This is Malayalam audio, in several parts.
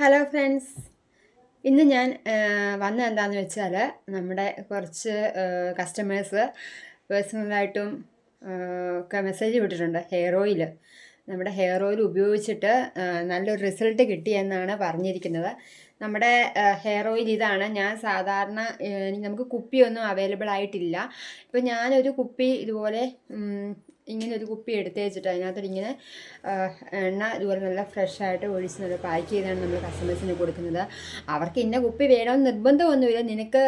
ഹലോ ഫ്രണ്ട്സ് ഇന്ന് ഞാൻ വന്നത് എന്താണെന്ന് വെച്ചാൽ നമ്മുടെ കുറച്ച് കസ്റ്റമേഴ്സ് പേഴ്സണലായിട്ടും ഒക്കെ മെസ്സേജ് വിട്ടിട്ടുണ്ട് ഹെയർ ഓയിൽ നമ്മുടെ ഹെയർ ഓയിൽ ഉപയോഗിച്ചിട്ട് നല്ലൊരു റിസൾട്ട് കിട്ടി എന്നാണ് പറഞ്ഞിരിക്കുന്നത്. നമ്മുടെ ഹെയർ ഓയിൽ ഇതാണ്. ഞാൻ സാധാരണ നമുക്ക് കുപ്പിയൊന്നും അവൈലബിൾ ആയിട്ടില്ല. ഇപ്പോൾ ഞാനൊരു കുപ്പി ഇതുപോലെ ഇങ്ങനെ ഒരു കുപ്പി എടുത്ത് വെച്ചിട്ട് അതിനകത്തോട്ട് ഇങ്ങനെ എണ്ണ ഇതുപോലെ നല്ല ഫ്രഷ് ആയിട്ട് ഒഴിച്ച് നല്ല പാക്ക് ചെയ്താണ് നമ്മൾ കസ്റ്റമേഴ്സിന് കൊടുക്കുന്നത്. അവർക്ക് ഇന്ന കുപ്പി വേണമെന്ന് നിർബന്ധമൊന്നുമില്ല. നിനക്ക്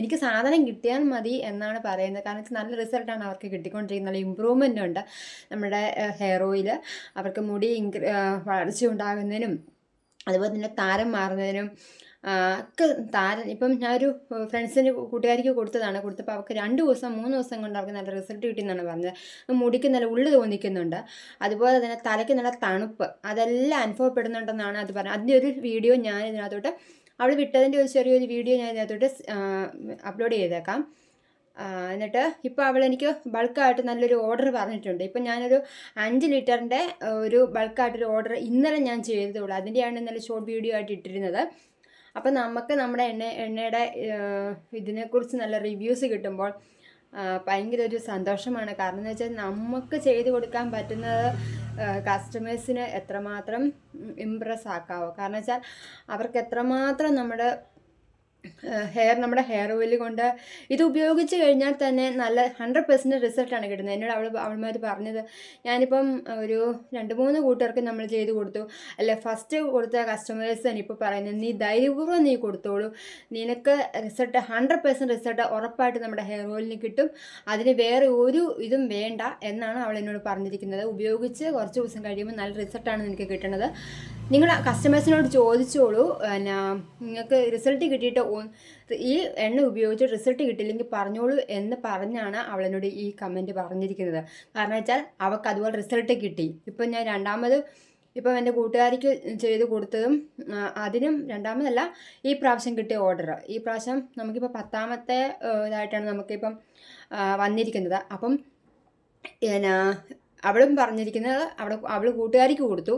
എനിക്ക് സാധനം കിട്ടിയാൽ മതി എന്നാണ് പറയുന്നത്. കാരണം നല്ല റിസൾട്ടാണ് അവർക്ക് കിട്ടിക്കൊണ്ടിരിക്കുന്നത്. നല്ല ഇമ്പ്രൂവ്മെന്റ് ഉണ്ട്. നമ്മുടെ ഹെയർ ഓയിൽ അവർക്ക് മുടി ഇൻക്രീ വളർച്ച ഉണ്ടാകുന്നതിനും അതുപോലെ തന്നെ താരം മാറുന്നതിനും ഒക്കെ താരം ഇപ്പം ഞാനൊരു ഫ്രണ്ട്സിന്റെ കൂട്ടുകാരിക്ക് കൊടുത്തതാണ്. കൊടുത്തപ്പോൾ അവർക്ക് രണ്ട് ദിവസം മൂന്ന് ദിവസം കൊണ്ട് അവർക്ക് നല്ല റിസൾട്ട് കിട്ടി എന്നാണ് പറഞ്ഞത് മുടിക്ക് നല്ല ഉള്ളു തോന്നിക്കുന്നുണ്ട്. അതുപോലെ തന്നെ തലയ്ക്ക് നല്ല തണുപ്പ്. അതെല്ലാം അനുഭവപ്പെടുന്നുണ്ടെന്നാണ് അത് പറഞ്ഞത്. അതിന്റെ ഒരു വീഡിയോ ഞാൻ ഇതിനകത്തോട്ട് അവൾ വിട്ടതിന്റെ ഒരു ചെറിയൊരു വീഡിയോ ഞാൻ ഇതിനകത്തോട്ട് അപ്ലോഡ് ചെയ്തേക്കാം. എന്നിട്ട് ഇപ്പോൾ അവൾ എനിക്ക് ബൾക്കായിട്ട് നല്ലൊരു ഓർഡർ പറഞ്ഞിട്ടുണ്ട്. ഇപ്പം ഞാനൊരു അഞ്ച് ലിറ്ററിന്റെ ഒരു ബൾക്കായിട്ടൊരു ഓർഡർ ഇന്നലെ ഞാൻ ചെയ്തതുള്ളൂ. അതിന്റെയാണ് ഇന്നലെ ഷോർട്ട് വീഡിയോ ആയിട്ട് ഇട്ടിരുന്നത്. അപ്പം നമുക്ക് നമ്മുടെ എണ്ണ എണ്ണയുടെ ഇതിനെക്കുറിച്ച് നല്ല റിവ്യൂസ് കിട്ടുമ്പോൾ ഭയങ്കര ഒരു സന്തോഷമാണ്. കാരണം എന്ന് വെച്ചാൽ നമുക്ക് ചെയ്ത് കൊടുക്കാൻ പറ്റുന്നത് കസ്റ്റമേഴ്സിന് എത്രമാത്രം ഇമ്പ്രസ് ആക്കാവോ? കാരണം വെച്ചാൽ അവർക്ക് എത്രമാത്രം നമ്മുടെ ഹെയർ നമ്മുടെ ഹെയർ ഓയിൽ കൊണ്ട് ഇത് ഉപയോഗിച്ച് കഴിഞ്ഞാൽ തന്നെ നല്ല ഹൺഡ്രഡ് പെർസെന്റ് റിസൾട്ടാണ് കിട്ടുന്നത്. എന്നോട് അവൾ അവൾമാർ പറഞ്ഞത് ഞാനിപ്പം ഒരു രണ്ട് മൂന്ന് കൂട്ടുകാർക്ക് നമ്മൾ ചെയ്ത് കൊടുത്തു. അല്ല ഫസ്റ്റ് കൊടുത്ത കസ്റ്റമേഴ്സ് തന്നെ ഇപ്പോൾ പറയുന്നത് നീ ധൈര്യപൂർവം നീ കൊടുത്തോളൂ. നിനക്ക് റിസൾട്ട് ഹൺഡ്രഡ് പെർസെന്റ് റിസൾട്ട് ഉറപ്പായിട്ട് നമ്മുടെ ഹെയർ ഓയിലിന് കിട്ടും. അതിന് വേറെ ഒരു ഇതും വേണ്ട എന്നാണ് അവൾ എന്നോട് പറഞ്ഞിരിക്കുന്നത്. ഉപയോഗിച്ച് കുറച്ച് ദിവസം കഴിയുമ്പോൾ നല്ല റിസൾട്ടാണ് നിനക്ക് കിട്ടുന്നത് നിങ്ങൾ കസ്റ്റമേഴ്സിനോട് ചോദിച്ചോളൂ. പിന്നെ നിങ്ങൾക്ക് റിസൾട്ട് കിട്ടിയിട്ട് ഈ എണ്ണ ഉപയോഗിച്ച് റിസൾട്ട് കിട്ടിയില്ലെങ്കിൽ പറഞ്ഞോളൂ എന്ന് പറഞ്ഞാണ് അവളെന്നോട് ഈ കമന്റ് പറഞ്ഞിരിക്കുന്നത്. കാരണം വെച്ചാൽ അവൾക്ക് അതുപോലെ റിസൾട്ട് കിട്ടി. ഇപ്പം ഞാൻ രണ്ടാമത് ഇപ്പം എന്റെ കൂട്ടുകാരിക്ക് ചെയ്ത് കൊടുത്തതും അതിനും രണ്ടാമതല്ല ഈ പ്രാവശ്യം കിട്ടിയ ഓർഡർ ഈ പ്രാവശ്യം നമുക്കിപ്പോൾ പത്താമത്തെ ഇതായിട്ടാണ് നമുക്കിപ്പം വന്നിരിക്കുന്നത്. അപ്പം അവളും പറഞ്ഞിരിക്കുന്നത് അവിടെ അവൾ കൂട്ടുകാരിക്ക് കൊടുത്തു.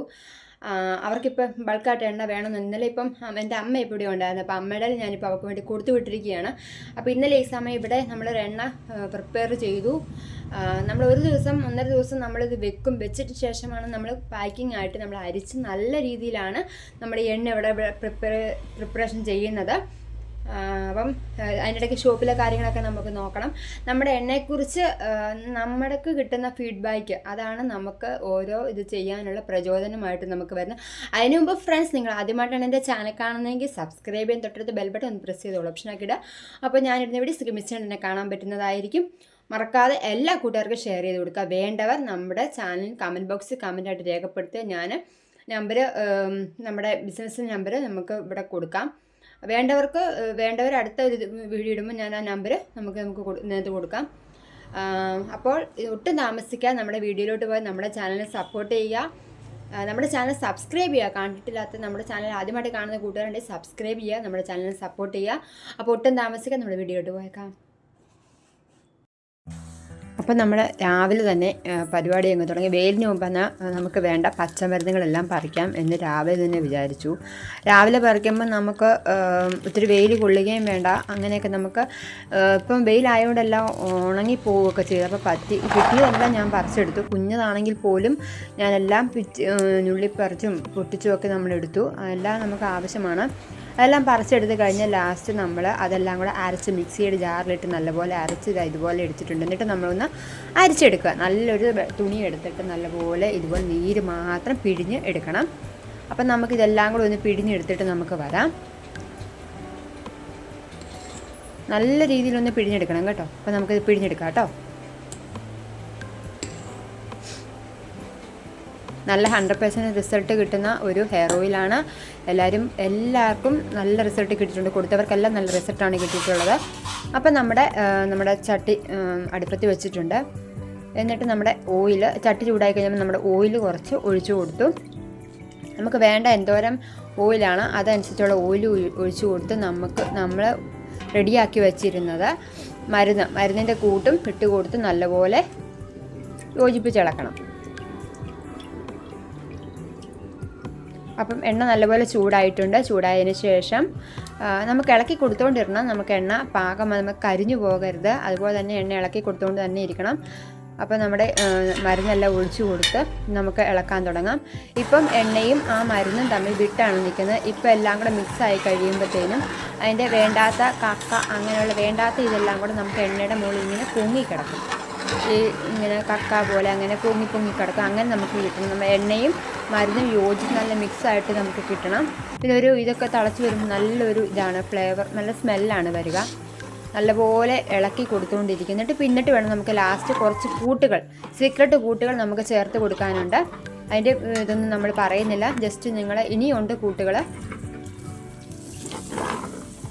ആ, അവർക്കിപ്പം ബൾക്കായിട്ട് എണ്ണ വേണമെന്ന് ഇന്നലെ ഇപ്പം എന്റെ അമ്മ ഇപ്പോൾ ഇവിടെ ഉണ്ടായിരുന്നു. അപ്പോൾ അമ്മയുടെ ഞാനിപ്പോൾ അവർക്ക് വേണ്ടി കൊടുത്തു വിട്ടിരിക്കുകയാണ്. അപ്പോൾ ഇന്നലെ ഈ സമയം ഇവിടെ നമ്മൾ എണ്ണ പ്രിപ്പയർ ചെയ്തു. നമ്മൾ ഒരു ദിവസം ഒന്നര ദിവസം നമ്മളിത് വെക്കും. വെച്ചിട്ട് ശേഷമാണ് നമ്മൾ പാക്കിംഗ് ആയിട്ട് നമ്മൾ അരിച്ച് നല്ല രീതിയിലാണ് നമ്മുടെ എണ്ണ ഇവിടെ പ്രിപ്പയർ പ്രിപ്പറേഷൻ ചെയ്യുന്നത്. അപ്പം അതിനിടയ്ക്ക് ഷോപ്പിലെ കാര്യങ്ങളൊക്കെ നമുക്ക് നോക്കണം. നമ്മുടെ എണ്ണയെക്കുറിച്ച് നമ്മൾക്ക് കിട്ടുന്ന ഫീഡ്ബാക്ക് അതാണ് നമുക്ക് ഓരോ ഇത് ചെയ്യാനുള്ള പ്രചോദനമായിട്ട് നമുക്ക് വരുന്നത്. അതിനു മുമ്പ് ഫ്രണ്ട്സ് നിങ്ങൾ ആദ്യമായിട്ടാണ് എന്റെ ചാനൽ കാണുന്നതെങ്കിൽ സബ്സ്ക്രൈബ് ചെയ്യാൻ തൊട്ടടുത്ത് ബെൽ ബട്ടൺ ഒന്ന് പ്രസ് ചെയ്തോളൂ ഓപ്ഷനാക്കി ഇടുക അപ്പോൾ ഞാനിരുന്ന ഇവിടെ ശ്രമിച്ചാൽ എന്നെ കാണാൻ പറ്റുന്നതായിരിക്കും. മറക്കാതെ എല്ലാ കൂട്ടുകാർക്കും ഷെയർ ചെയ്ത് കൊടുക്കുക. വേണ്ടവർ നമ്മുടെ ചാനൽ കമന്റ് ബോക്സിൽ കമന്റായിട്ട് രേഖപ്പെടുത്തുക ഞാൻ നമ്പർ നമ്മുടെ ബിസിനസ് നമ്പർ നമുക്ക് ഇവിടെ കൊടുക്കാം. വേണ്ടവർക്ക് വേണ്ടവർ അടുത്ത ഒരു വീഡിയോ ഇടുമ്പോൾ ഞാൻ ആ നമ്പർ നമുക്ക് നമുക്ക് ഇതിനകത്ത് കൊടുക്കാം. അപ്പോൾ ഒട്ടും താമസിക്കാതെ നമ്മുടെ വീഡിയോയിലോട്ട് പോയി നമ്മുടെ ചാനലിനെ സപ്പോർട്ട് ചെയ്യുക. നമ്മുടെ ചാനൽ സബ്സ്ക്രൈബ് ചെയ്യുക. കണ്ടിട്ടില്ലാത്ത നമ്മുടെ ചാനൽ ആദ്യമായിട്ട് കാണുന്ന കൂട്ടുകാരുണ്ടെങ്കിൽ സബ്സ്ക്രൈബ് ചെയ്യുക നമ്മുടെ ചാനലിനെ സപ്പോർട്ട് ചെയ്യുക. അപ്പോൾ ഒട്ടും താമസിക്കാതെ നമ്മുടെ വീഡിയോയിലോട്ട് പോയേക്കാം. അപ്പം നമ്മൾ രാവിലെ തന്നെ പരിപാടി അങ്ങ് തുടങ്ങി. വെയിലിന് മുമ്പ് എന്നാൽ നമുക്ക് വേണ്ട പച്ചമരുന്നുകളെല്ലാം പറിക്കാം എന്ന് രാവിലെ തന്നെ വിചാരിച്ചു. രാവിലെ പറിക്കുമ്പോൾ നമുക്ക് ഒത്തിരി വെയിൽ കൊള്ളുകയും വേണ്ട. അങ്ങനെയൊക്കെ നമുക്ക് ഇപ്പം വെയിലായതുകൊണ്ടെല്ലാം ഉണങ്ങി പോവുകയൊക്കെ ചെയ്തു. അപ്പോൾ പറ്റി കിട്ടിയതെല്ലാം ഞാൻ പറിച്ചെടുത്തു. കുഞ്ഞതാണെങ്കിൽ പോലും ഞാനെല്ലാം പിച്ച് നുള്ളിപ്പറിച്ചും പൊട്ടിച്ചും ഒക്കെ നമ്മളെടുത്തു. അതെല്ലാം നമുക്ക് ആവശ്യമാണ്. അതെല്ലാം പറിച്ചെടുത്ത് കഴിഞ്ഞ് ലാസ്റ്റ് നമ്മൾ അതെല്ലാം കൂടെ അരച്ച് മിക്സിയുടെ ജാറിലിട്ട് നല്ലപോലെ അരച്ച് ഇതാ ഇതുപോലെ എടുത്തിട്ടുണ്ട്. എന്നിട്ട് നമ്മളൊന്ന് അരിച്ചെടുക്കുക. നല്ലൊരു തുണി എടുത്തിട്ട് നല്ലപോലെ ഇതുപോലെ നീര് മാത്രം പിഴിഞ്ഞ് എടുക്കണം. അപ്പം നമുക്കിതെല്ലാം കൂടെ ഒന്ന് പിഴിഞ്ഞെടുത്തിട്ട് നമുക്ക് വരാം. നല്ല രീതിയിലൊന്ന് പിഴിഞ്ഞെടുക്കണം കേട്ടോ. അപ്പം നമുക്കിത് പിഴിഞ്ഞെടുക്കാം കേട്ടോ. നല്ല ഹൺഡ്രഡ് പെർസെന്റ് റിസൾട്ട് കിട്ടുന്ന ഒരു ഹെയർ ഓയിലാണ് എല്ലാവരും എല്ലാവർക്കും നല്ല റിസൾട്ട് കിട്ടിയിട്ടുണ്ട്. കൊടുത്തവർക്കെല്ലാം നല്ല റിസൾട്ടാണ് കിട്ടിയിട്ടുള്ളത്. അപ്പം നമ്മുടെ നമ്മുടെ ചട്ടി അടുപ്പത്ത് വെച്ചിട്ടുണ്ട്. എന്നിട്ട് നമ്മുടെ ഓയിൽ ചട്ടി ചൂടായി കഴിഞ്ഞാൽ നമ്മുടെ ഓയിൽ കുറച്ച് ഒഴിച്ചു കൊടുത്തു. നമുക്ക് വേണ്ട എന്തോരം ഓയിലാണ് അതനുസരിച്ചുള്ള ഓയിൽ ഒഴിച്ചു കൊടുത്ത് നമുക്ക് നമ്മൾ റെഡിയാക്കി വെച്ചിരുന്നത് മരുന്ന് മരുന്നിന്റെ കൂട്ടും ഇട്ട് കൊടുത്ത് നല്ലപോലെ യോജിപ്പിച്ചിളക്കണം അപ്പം എണ്ണ നല്ലപോലെ ചൂടായിട്ടുണ്ട്. ചൂടായതിന് ശേഷം നമുക്ക് ഇളക്കി കൊടുത്തുകൊണ്ടിരണം നമുക്ക് എണ്ണ പാകം നമുക്ക് കരിഞ്ഞു പോകരുത്. അതുപോലെ തന്നെ എണ്ണ ഇളക്കി കൊടുത്തുകൊണ്ട് തന്നെ ഇരിക്കണം. അപ്പോൾ നമ്മുടെ മരുന്നെല്ലാം ഒഴിച്ചു കൊടുത്ത് നമുക്ക് ഇളക്കാൻ തുടങ്ങാം. ഇപ്പം എണ്ണയും ആ മരുന്നും തമ്മിൽ വിട്ടാണ് നിൽക്കുന്നത്. ഇപ്പം എല്ലാം കൂടെ മിക്സ് ആയി കഴിയുമ്പോഴത്തേനും അതിന്റെ വേണ്ടാത്ത കക്ക അങ്ങനെയുള്ള വേണ്ടാത്ത ഇതെല്ലാം കൂടെ നമുക്ക് എണ്ണയുടെ മുകളിൽ ഇങ്ങനെ പൊങ്ങിക്കിടക്കും ഈ ഇങ്ങനെ കക്ക പോലെ അങ്ങനെ പൊങ്ങി പൊങ്ങി കിടക്കും. അങ്ങനെ നമുക്ക് കിട്ടും. നമ്മൾ എണ്ണയും മരുന്നും യോജിച്ച് നല്ല മിക്സ് ആയിട്ട് നമുക്ക് കിട്ടണം. ഇതൊരു ഇതൊക്കെ തിളച്ച് വരുമ്പോൾ നല്ലൊരു ഇതാണ് ഫ്ലേവർ നല്ല സ്മെല്ലാണ് വരിക. നല്ലപോലെ ഇളക്കി കൊടുത്തുകൊണ്ടിരിക്കും എന്നിട്ട് പിന്നിട്ട് വേണം നമുക്ക് ലാസ്റ്റ് കുറച്ച് കൂട്ടുകൾ സീക്രട്ട് കൂട്ടുകൾ നമുക്ക് ചേർത്ത് കൊടുക്കാനുണ്ട്. അതിന്റെ ഇതൊന്നും നമ്മൾ പറയുന്നില്ല. ജസ്റ്റ് നിങ്ങൾ ഇനിയുണ്ട് കൂട്ടുകൾ.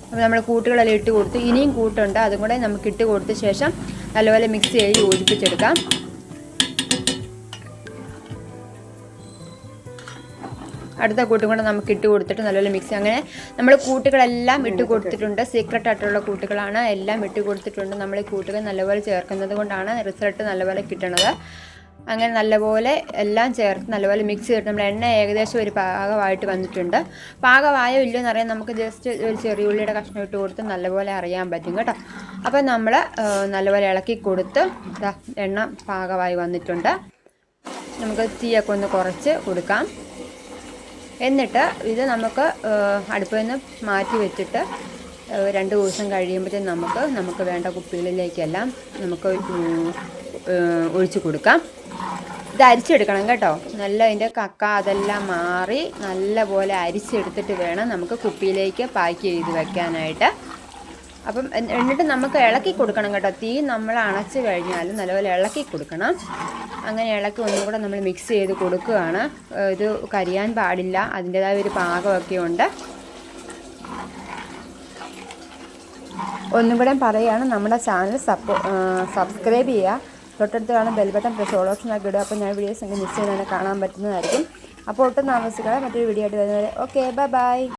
അപ്പോൾ നമ്മൾ കൂട്ടുകളെല്ലാം ഇട്ട് കൊടുത്ത് ഇനിയും കൂട്ടുണ്ട്. അതും കൂടെ നമുക്ക് ഇട്ട് കൊടുത്ത ശേഷം നല്ലപോലെ മിക്സ് ചെയ്ത് യോജിപ്പിച്ചെടുക്കാം. അടുത്ത കൂട്ടും കൂടെ നമുക്ക് ഇട്ട് കൊടുത്തിട്ട് നല്ലപോലെ മിക്സ് അങ്ങനെ നമ്മൾ കൂട്ടുകളെല്ലാം ഇട്ട് കൊടുത്തിട്ടുണ്ട്. സീക്രട്ട് ആയിട്ടുള്ള കൂട്ടുകളാണ്. എല്ലാം ഇട്ട് കൊടുത്തിട്ടുണ്ട്. നമ്മൾ ഈ കൂട്ടുകൾ നല്ലപോലെ ചേർക്കുന്നത് കൊണ്ടാണ് റിസൾട്ട് നല്ലപോലെ കിട്ടണത്. അങ്ങനെ നല്ലപോലെ എല്ലാം ചേർത്ത് നല്ലപോലെ മിക്സ് ചെയ്തിട്ട് നമ്മൾ എണ്ണ ഏകദേശം ഒരു പാകമായിട്ട് വന്നിട്ടുണ്ട്. പാകമായോ ഇല്ലയോ എന്നറിയാൻ നമുക്ക് ജസ്റ്റ് ഒരു ചെറിയ ഉള്ളിയുടെ കഷ്ണം ഇട്ട് കൊടുത്ത് നല്ലപോലെ അറിയാൻ പറ്റും കേട്ടോ. അപ്പോൾ നമ്മൾ നല്ലപോലെ ഇളക്കി കൊടുത്ത് എണ്ണ പാകമായി വന്നിട്ടുണ്ട്. നമുക്ക് തീയൊക്കെ ഒന്ന് കുറച്ച് കൊടുക്കാം. എന്നിട്ട് ഇത് നമുക്ക് അടുപ്പിൽ നിന്ന് മാറ്റി വെച്ചിട്ട് രണ്ട് ദിവസം കഴിയുമ്പോഴത്തേക്കും നമുക്ക് നമുക്ക് വേണ്ട കുപ്പികളിലേക്കെല്ലാം നമുക്ക് ഒഴിച്ച് കൊടുക്കാം. ഇത് അരിച്ചെടുക്കണം കേട്ടോ. നല്ല അതിന്റെ കക്ക അതെല്ലാം മാറി നല്ല പോലെ അരിച്ചെടുത്തിട്ട് വേണം നമുക്ക് കുപ്പിയിലേക്ക് പാക്ക് ചെയ്ത് വെക്കാനായിട്ട്. അപ്പം എന്നിട്ട് നമുക്ക് ഇളക്കി കൊടുക്കണം കേട്ടോ. തീ നമ്മൾ അണച്ച് കഴിഞ്ഞാൽ നല്ലപോലെ ഇളക്കി കൊടുക്കണം. അങ്ങനെ ഇളക്കി ഒന്നും കൂടെ നമ്മൾ മിക്സ് ചെയ്ത് കൊടുക്കുകയാണ്. ഇത് കരിയാൻ പാടില്ല. അതിന്റെതായ ഒരു പാകമൊക്കെ ഉണ്ട്. ഒന്നും കൂടെ പറയുകയാണ് നമ്മുടെ ചാനൽ സപ്പോ സബ്സ്ക്രൈബ് ചെയ്യുക. തൊട്ടടുത്ത് കാണുന്ന ബെൽബട്ടൺ പ്രസ് ഓൾ ഓപ്ഷൻ ആക്കി ഇടുക. അപ്പോൾ ഞാൻ വീഡിയോസ് ഒക്കെ മിസ് ചെയ്ത് തന്നെ കാണാൻ പറ്റുന്നതായിരിക്കും. അപ്പോൾ ഒട്ടും താമസിക്കാതെ മറ്റൊരു വീഡിയോ ആയിട്ട് വരുന്നവരെ ഓക്കെ ബൈ ബൈ